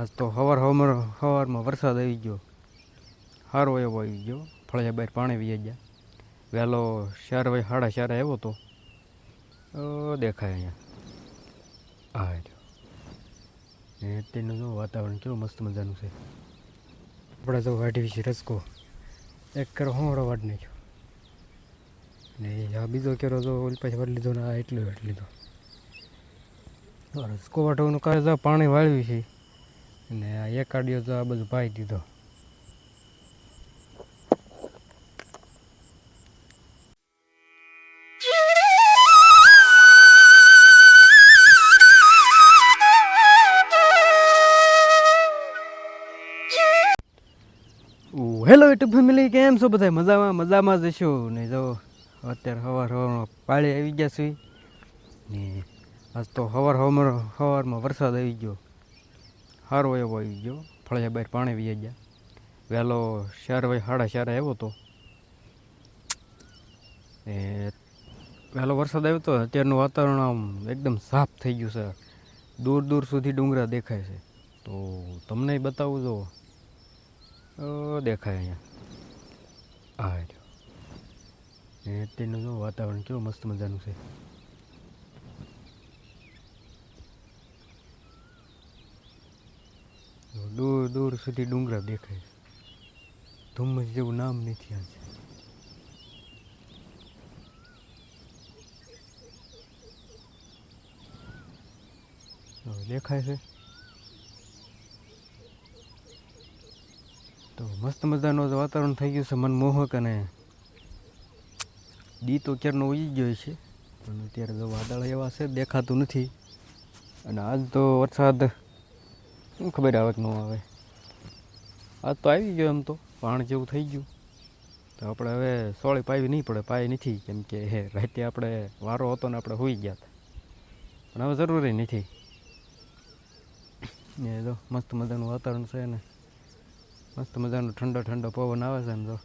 આજ તો સવાર હવાર સવારમાં વરસાદ આવી ગયો. સારો એવો આવી ગયો. ફળિયા બહાર પાણી વી ગયા. વહેલો ચાર વાગે સાડા ચારે આવ્યો તો દેખાય અહીંયા. હા ને તેનું જો વાતાવરણ કેવું મસ્ત મજાનું છે. આપણે જો વાઢી વિશે રસકો, એક કરો હોંડો વાઢ નાખ્યો. ને આ બીજો કેરો તો પછી વાળી લીધો ને આ એટલો વાટ લીધો. રસકો વાટવાનું કાર્ય પાણી વાળ્યું છે. અને આ એક આડિયો તો આ બધું પાઈ દીધો. હેલો યુટ્યુબ ફેમિલી, કેમ છો બધા મજામાં મજામાં જ છો? ને જો, અત્યારે સવાર સવારમાં પાળી આવી ગયા છું ને આજ તો સવાર સવાર સવારમાં વરસાદ આવી ગયો. સારો એવો આવી ગયો. ફળિયા બહાર પાણી વી ગયા. વહેલો ચાર વાગે સાડા ચારે આવ્યો તો. એ વહેલો વરસાદ આવ્યો તો અત્યારનું વાતાવરણ આમ એકદમ સાફ થઈ ગયું છે. દૂર દૂર સુધી ડુંગરા દેખાય છે. તો તમને બતાવું જો. દેખાય અહીંયા. આ રહ્યો. ને તેનું જો વાતાવરણ કેવું મસ્ત મજાનું છે જો દૂર સુધી ડુંગરા દેખાય છે. ધુમ્મસ જેવું નામ નથી આજે દેખાય છે. તો મસ્ત મજાનું વાતાવરણ થઈ ગયું છે મનમોહક અને દી તો ક્યારનો ઉઈ ગયો છે. પણ અત્યારે તો વાદળ એવા છે, દેખાતું નથી. અને આજ તો વરસાદ, શું ખબર આવે કે ન આવે. આજ તો આવી ગયો એમ તો પાણ જેવું થઈ ગયું. તો આપણે હવે સોળી પાવી નહીં પડે, પાય નથી, કેમ કે હે, રાતે આપણે વારો હતો ને આપણે હોઈ ગયા હતા. પણ હવે જરૂરી નથી. ને જો, મસ્ત મજાનું વાતાવરણ છે ને. મસ્ત મજાનો ઠંડો ઠંડો પવન આવે છે ને જો.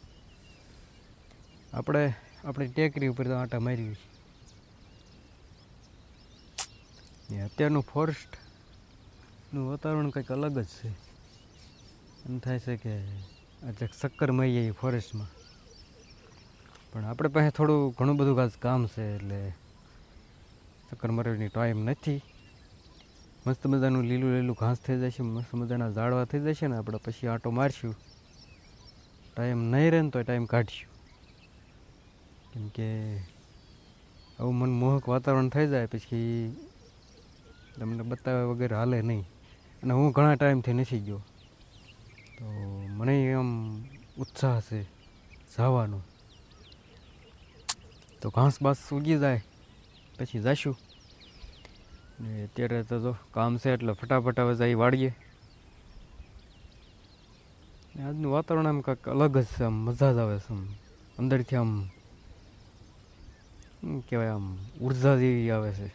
આપણે, આપણી ટેકરી ઉપર તો આંટા મારી અત્યારનું ફોરેસ્ટનું વાતાવરણ કંઈક અલગ જ છે. એમ થાય છે કે આજે શક્કરમય એ ફોરેસ્ટમાં પણ આપણે પાસે થોડું ઘણું બધું ખાસ કામ છે એટલે ચક્કર મારવાની ટાઈમ નથી. મસ્ત મજાનું લીલું લીલું ઘાસ થઈ જશે, મસ્ત મજાના ઝાડવા થઈ જશે ને આપણે પછી આંટો મારશું. ટાઈમ નહીં રહે ને તો ટાઈમ કાઢશું. કેમ કે આવું મનમોહક વાતાવરણ થઈ જાય પછી તમને બતાવ્યા વગર હાલે નહીં. અને હું ઘણા ટાઈમથી નથી ગયો. તો મને આમ ઉત્સાહ છે જવાનો. તો ઘાસ બાસ ઉગી જાય, પછી જઈશું ને અત્યારે તો જો કામ છે એટલે ફટાફટ હવે જઈ વાળીએ. આજનું વાતાવરણ આમ કંઈક અલગ જ છે, આમ મજા જ આવે છે, આમ અંદરથી આમ કહેવાય, આમ ઊર્જા જેવી આવે છે.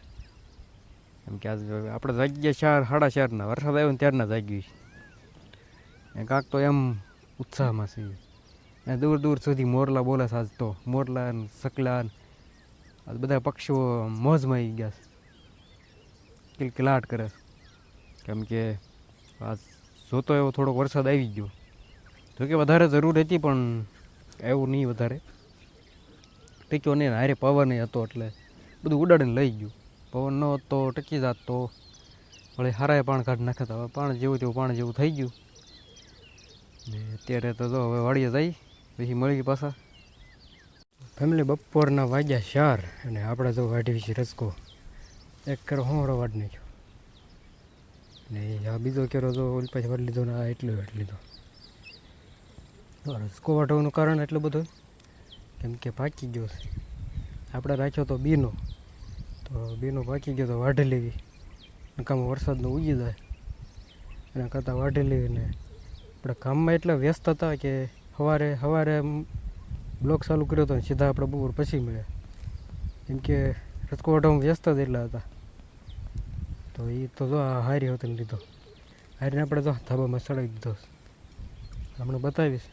એમ કે આજે આપણે જાગીએ ચાર, સાડા ચારના, વરસાદ આવ્યો ને ત્યારના જાગ્યું છે ને કાંક તો એમ ઉત્સાહમાં છે ને દૂર દૂર સુધી મોરલા બોલે સાજતો મોરલા સકલા ને બધા પક્ષીઓ મોજમાં આવી ગયા છે કિલકિલાટ કરે છે કેમ કે આ જોતો એવો થોડોક વરસાદ આવી ગયો જોકે વધારે જરૂર હતી પણ એવું નહીં વધારે ટીક્યો નહીં હારે પવન હતો એટલે બધું ઉડાડીને લઈ ગયું પવન ન હતો ટકી જાત તો વળી હારાએ પાણ કાઢી નાખતા પાણ જેવું તેવું પાણ જેવું થઈ ગયું ને અત્યારે તો જો હવે વાડીએ જઈ, પછી મળી પાછા. ફેમિલી બપોરના વાગ્યા ચાર અને આપણે જો વાઢી છે રસકો, એક કરો હોંડો વાઢ નાખ્યો. ને આ બીજો કેરો તો ઓલી પાછી વાળી લીધો ને આ એટલો વાટ લીધો. રસકો વાટવાનું કારણ એટલું બધું, કેમ કે પાકી ગયો છે. આપણે રાખ્યો તો બીનો તો બીનો પાકી ગયો તો વાઢી લેવી. નકામાં વરસાદનો ઉગી જાય. એના કરતાં વાઢી લેવી ને આપણે કામમાં એટલા વ્યસ્ત હતા કે સવારે સવારે બ્લોક ચાલુ કર્યો હતો સીધા આપણે બપોર પછી મળ્યા. કેમ કે રસકો વ્યસ્ત જ એટલા હતા. તો એ તો જો આ હારી હોતે લીધો. હારીને આપણે જો ધાબામાં ચડાવી દીધો. હમણાં બતાવીશ.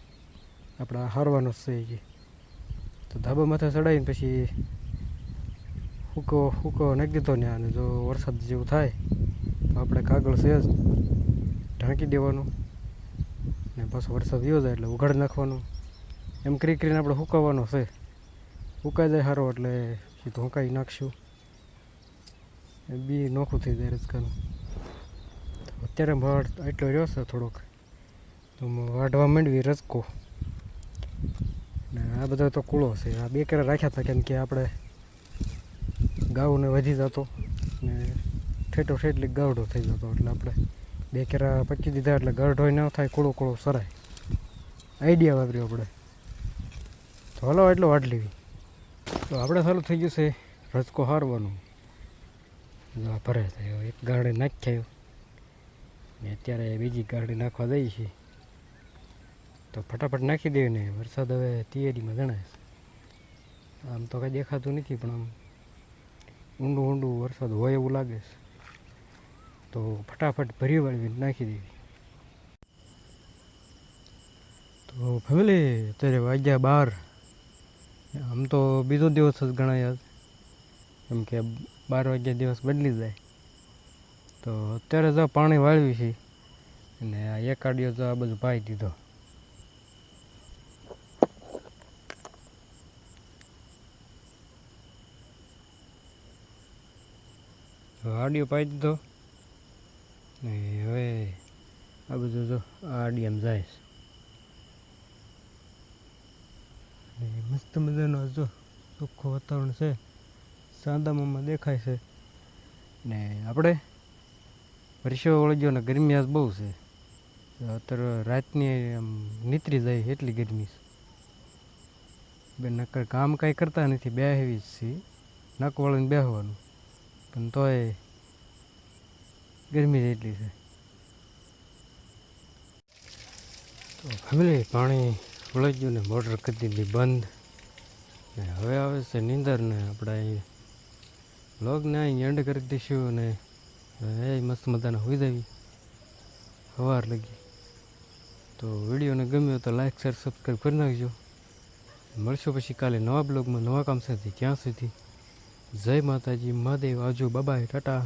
આપણે હારવાનો છે એ તો ધાબા માથે ચડાવીને પછી હુકો હુકો નાખી દીધો ને અને જો વરસાદ જેવું થાય, તો આપણે કાગળ છે જ ઢાંકી દેવાનું. ને પાછો વરસાદ યોજાય જાય એટલે ઉઘાડ નાખવાનો. એમ કરી કરીને આપણે સુકાવવાનો છે. સુકાઈ જાય સારો એટલે સીધું હુંકાઈ નાખશું. બી નોખું થઈ જાય રજકાનું. અત્યારે ભાડ એટલો રહ્યો છે થોડોક. તો વાઢવા માંડવી રચકો ને આ બધો તો કૂળો છે. આ બે કેરા રાખ્યા હતા કેમ કે આપણે ગાઉને વધી જતો ને ઠેઠો ઠેઠલી ગાવડો થઈ જતો એટલે આપણે બે કેરા પચી દીધા એટલે ગરઢોય ન થાય, કોળો કોળો સરાય. આઈડિયા વાપર્યો આપણે. તો હલો, એટલો વાટ લેવી. તો આપણે ચાલુ થઈ ગયું છે રચકો હારવાનું. ભરે થયો એક ગાડી નાખ્યા ને અત્યારે બીજી ગાડી નાખવા દઈ છે. તો ફટાફટ નાખી દેવી ને, વરસાદ હવે તિયારીમાં જણાય છે. આમ તો કંઈ દેખાતું નથી, પણ આમ ઊંડું ઊંડું વરસાદ હોય એવું લાગે છે. તો ફટાફટ ભરી વાળવી નાખી દેવી. તો ફેમિલી, અત્યારે વાગ્યા બાર. આમ તો બીજો દિવસ જ ગણાય કેમ કે બાર વાગ્યા દિવસ બદલી જાય. તો અત્યારે જો પાણી વાળવી છે, અને આ એકાડીઓ તો આ બધું પાઈ દીધો. આડીઓ પાઈ દીધો. ને હવે આ બધું જો આ આડિયામ જાય ને મસ્ત મજાનો જો ચોખ્ખું વાતાવરણ છે. સાંદામાં દેખાય છે. ને આપણે વર્ષો વળગ્યો ગયો ને ગરમી આજ બહુ છે. અત્યારે રાતની આમ નીતરી જાય એટલી ગરમી છે. બે નક્કર કામ કાંઈ કરતા નથી બે જ છીએ. નક વળીને બેહવાનું. પણ તોય ગરમી એટલી છે. તો ફેમિલી પાણી વળી ગયું ને મોટર કરી દીધી બંધ. ને હવે આવે છે નીંદર ને આપણે અહીં લોગને અહીં એન્ડ કરી દઈશું અને એ મસ્ત મજાના હોઈ દેવી સવાર લગી. તો વિડીયોને ગમ્યો તો લાઈક શેર સબસ્ક્રાઈબ કરી નાખજો. મળશું પછી કાલે નવા બ્લોગમાં નવા કામ સાથે. ત્યાં સુધી જય માતાજી, મહાદેવ, આજુ બાબાય ટાટા.